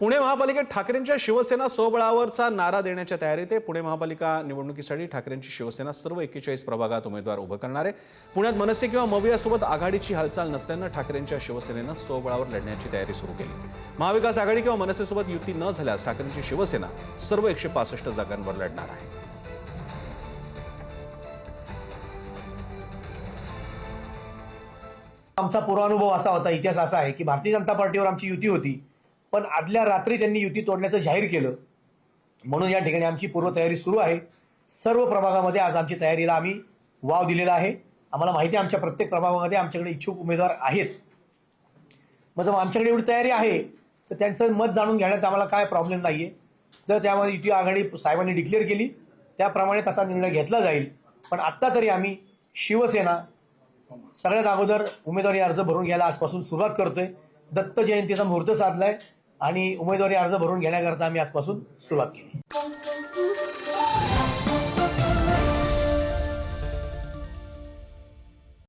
पुणे महापालिकेत ठाकरेंच्या शिवसेना स्वबळावरचा नारा देण्याच्या तयारीत आहे. पुणे महापालिका निवडणुकीसाठी ठाकरेंची शिवसेना सर्व एक्केचाळीस प्रभागात उमेदवार उभं करणार आहे. पुण्यात मनसे किंवा मवियासोबत आघाडीची हालचाल नसल्यानं ठाकरेंच्या शिवसेनेनं स्वबळावर लढण्याची तयारी सुरू केली. महाविकास आघाडी किंवा मनसेसोबत युती न झाल्यास ठाकरेंची शिवसेना सर्व एकशे पासष्ट जागांवर लढणार आहे. आमचा पूर्वानुभव असा होता इतिहास असा आहे की भारतीय जनता पार्टीवर आमची युती होती. पण आदल्या रात्री त्यांनी युती तोडण्याचं जाहीर केलं. म्हणून या ठिकाणी आमची पूर्वतयारी सुरू आहे. सर्व प्रभागामध्ये आज आमची तयारीला आम्ही वाव दिलेला आहे. आम्हाला माहिती आहे आमच्या प्रत्येक प्रभागामध्ये आमच्याकडे इच्छुक उमेदवार आहेत. मग जर आमच्याकडे एवढी तयारी आहे तर त्यांचं मत जाणून घेण्यात आम्हाला काय प्रॉब्लेम नाही आहे जर त्यामध्ये युती आघाडी साहेबांनी डिक्लेअर केली त्याप्रमाणे तसा निर्णय घेतला जाईल. पण आत्ता तरी आम्ही शिवसेना सगळ्यात अगोदर उमेदवारी अर्ज भरून घ्यायला आजपासून सुरुवात करतोय. दत्त जयंतीचा मुहूर्त साधलाय. आणि उमेदवारी अर्ज भरून घेण्याकरता आम्ही आजपासून सुरुवात केली.